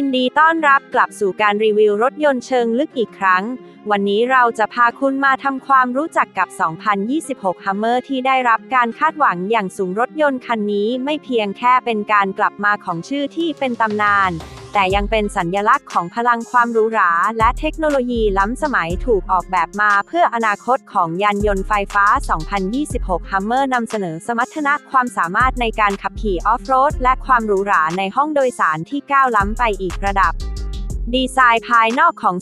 ยินดีต้อนรับกลับสู่การรีวิวรถยนต์เชิงลึกอีกครั้ง วันนี้เราจะพาคุณมาทำความรู้จักกับ 2026 Hummer ที่ได้รับการคาดหวังอย่างสูงรถยนต์คันนี้ไม่เพียงแค่เป็นการกลับมาของชื่อที่เป็นตำนาน แต่ยังเป็นสัญลักษณ์ของพลังความหรูหรา และเทคโนโลยีล้ำสมัยถูกออกแบบมาเพื่ออนาคตของยานยนต์ไฟฟ้า 2026 Hummer นำเสนอสมรรถนะความสามารถในการขับขี่ออฟโรดและความหรูหราในห้องโดยสารที่ก้าวล้ำไปอีกระดับ ดีไซน์ภายนอกของ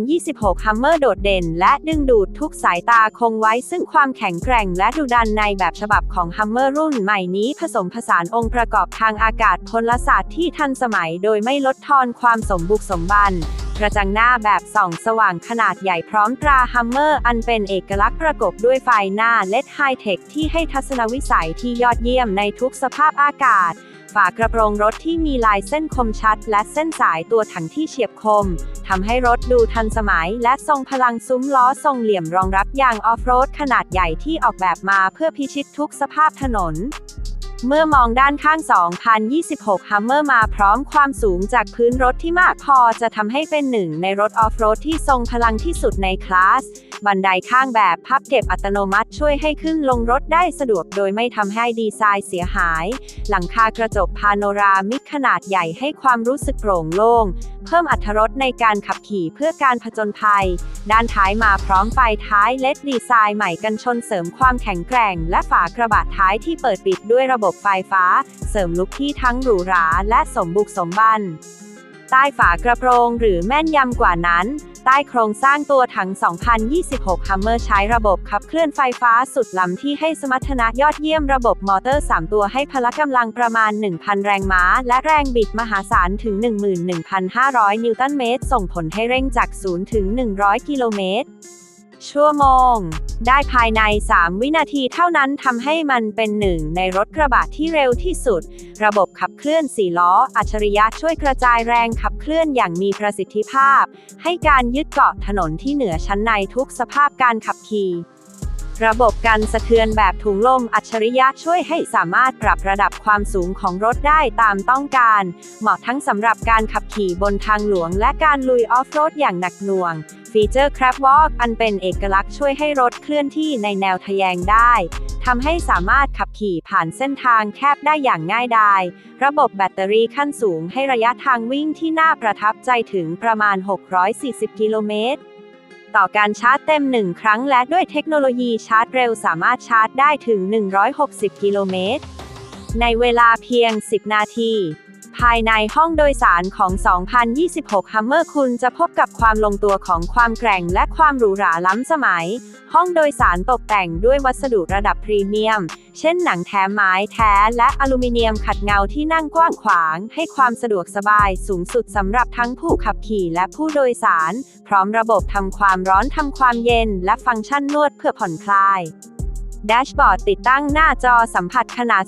2026 Hummer โดดเด่น และดึงดูดทุกสายตาคงไว้ซึ่งความแข็งแกร่งและดุดันในแบบฉบับของ Hummer รุ่นใหม่นี้ผสมผสานองค์ประกอบทางอากาศพลศาสตร์ที่ทันสมัยโดยไม่ลดทอนความสมบุกสมบันกระจังหน้าแบบส่องสว่างขนาดใหญ่พร้อมตรา Hummer อันเป็นเอกลักษณ์ประกบด้วยไฟหน้า LED High Tech ที่ให้ทัศนวิสัยที่ยอดเยี่ยมในทุกสภาพอากาศ ฝากระโปรงรถที่มีลายเส้นคมชัด และเส้นสายตัวถังที่เฉียบคมทำให้รถดูทันสมัย และทรงพลังซุ้มล้อทรงเหลี่ยมรองรับยางออฟโรดขนาดใหญ่ที่ออกแบบมาเพื่อพิชิตทุกสภาพถนน เมื่อมองด้านข้าง 2026 Hummer มาพร้อมความสูงจากพื้นรถที่มากพอจะทำให้เป็นหนึ่งในรถออฟโรดที่ทรงพลังที่สุดในคลาส บันไดข้างแบบพับเก็บอัตโนมัติช่วยให้ขึ้นลงรถได้สะดวกโดยไม่ทำให้ดีไซน์เสียหาย หลังคากระจกพาโนรามิกขนาดใหญ่ให้ความรู้สึกโปร่งโล่ง เพิ่มอรรถรสในการขับขี่เพื่อการผจญภัย ด้านท้ายมาพร้อมไฟท้ายเลดดีไซน์ใหม่กันชนเสริมความแข็งแกร่ง และฝากระบะท้ายที่เปิดปิดด้วยระบบไฟฟ้า เสริมลุคที่ทั้งหรูหราและสมบุกสมบัน ใต้ฝากระโปรงหรือแม่นยำกว่านั้น ใต้โครงสร้างตัวถัง 2026 Hummer ใช้ระบบขับเคลื่อนไฟฟ้าสุดล้ำที่ให้สมรรถนะยอดเยี่ยมระบบมอเตอร์ 3 ตัวให้พละกำลังประมาณ 1,000 แรงม้า และแรงบิดมหาศาลถึง 11,500 นิวตันเมตร ส่งผลให้เร่งจาก 0 ถึง 100 กิโลเมตร ชั่วโมง ได้ภายใน 3 วินาทีเท่านั้นทำให้มันเป็นหนึ่งในรถกระบะที่เร็วที่สุด ระบบขับเคลื่อน4ล้อ อัจฉริยะช่วยกระจายแรงขับเคลื่อนอย่างมีประสิทธิภาพ ให้การยึดเกาะถนนที่เหนือชั้นในทุกสภาพการขับขี่ระบบกันสะเทือนแบบถุงลมอัจฉริยะช่วยให้สามารถปรับระดับความสูงของรถได้ตามต้องการ เหมาะทั้งสำหรับการขับขี่บนทางหลวงและการลุยออฟโรดอย่างหนักหน่วง ฟีเจอร์ Crab Walk อันเป็นเอกลักษณ์ช่วยให้รถเคลื่อนที่ในแนวทะแยงได้ทำให้สามารถขับขี่ผ่านเส้นทางแคบได้อย่างง่ายดาย ระบบแบตเตอรี่ขั้นสูงให้ระยะทางวิ่งที่น่าประทับใจถึงประมาณ 640 กิโลเมตร ต่อการชาร์จเต็ม 1 ครั้งและด้วยเทคโนโลยีชาร์จเร็วสามารถชาร์จได้ถึง 160 กิโลเมตร ในเวลาเพียง 10 นาที ภายในห้องโดยสารของ 2026 Hummer คุณจะพบกับความลงตัวของความแกร่งและความหรูหราล้ำสมัย ห้องโดยสารตกแต่งด้วยวัสดุระดับพรีเมียม เช่นหนังแท้ไม้แท้และอลูมิเนียมขัดเงาที่นั่งกว้างขวาง ให้ความสะดวกสบายสูงสุดสำหรับทั้งผู้ขับขี่และผู้โดยสาร พร้อมระบบทำความร้อนทำความเย็น และฟังก์ชันนวดเพื่อผ่อนคลาย แดชบอร์ดติดตั้งหน้าจอสัมผัสขนาด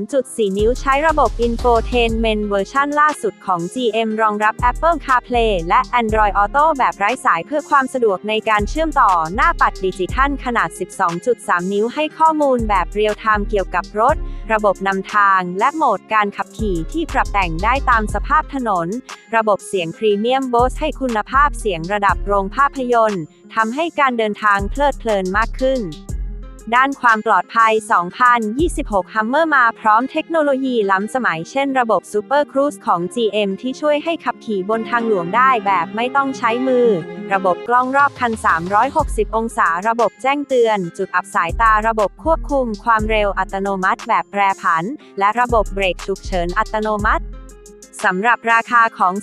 13.4 นิ้วใช้ระบบ Infotainment เวอร์ชันล่าสุดของ GM รองรับ Apple CarPlay และ Android Auto แบบไร้สายเพื่อความสะดวกในการเชื่อมต่อหน้าปัดดิจิทัลขนาด 12.3 นิ้วให้ข้อมูลแบบเรียลไทม์เกี่ยวกับรถ ระบบนำทางและโหมดการขับขี่ที่ปรับแต่งได้ตามสภาพถนน ระบบเสียงพรีเมียมโบสให้คุณภาพเสียงระดับโรงภาพยนตร์ทำให้การเดินทางเพลิดเพลินมากขึ้น ด้านความปลอดภัย 2026 Hummer มาพร้อมเทคโนโลยีล้ำสมัยเช่นระบบ Super Cruise ของ GM ที่ช่วยให้ขับขี่บนทางหลวงได้แบบไม่ต้องใช้มือ ระบบกล้องรอบคัน 360 องศา ระบบแจ้งเตือน จุดอับสายตา ระบบควบคุม ความเร็วอัตโนมัติแบบแปรผัน และระบบเบรกฉุกเฉินอัตโนมัติ สำหรับราคาของ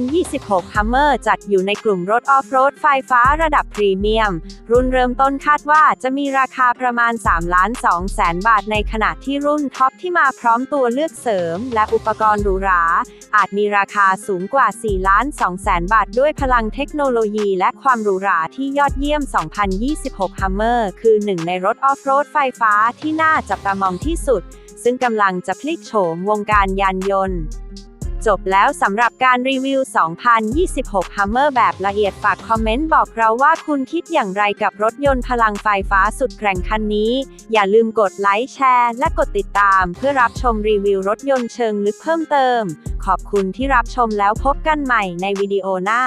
2026 Hummer จัดอยู่ในกลุ่มรถออฟโรดไฟฟ้าระดับพรีเมียม รุ่นเริ่มต้นคาดว่าจะมีราคาประมาณ 3 ล้าน2แสนบาทในขณะที่รุ่นท็อปที่มาพร้อมตัวเลือกเสริม และอุปกรณ์หรูหรา อาจมีราคาสูงกว่า 4 ล้าน2แสนบาท ด้วยพลังเทคโนโลยีและความหรูหราที่ยอดเยี่ยม 2026 Hummer คือหนึ่งในรถออฟโรดไฟฟ้าที่น่าจับตามองที่สุด ซึ่งกำลังจะพลิกโฉมวงการยานยนต์ จบแล้วสำหรับการรีวิว 2026 Hummer แบบละเอียดฝากคอมเมนต์บอกเราว่าคุณคิดอย่างไรกับรถยนต์พลังไฟฟ้าสุดแกร่งคันนี้ อย่าลืมกดไลค์แชร์ และกดติดตาม เพื่อรับชมรีวิวรถยนต์เชิงลึกเพิ่มเติม ขอบคุณที่รับชมแล้วพบกันใหม่ในวิดีโอหน้า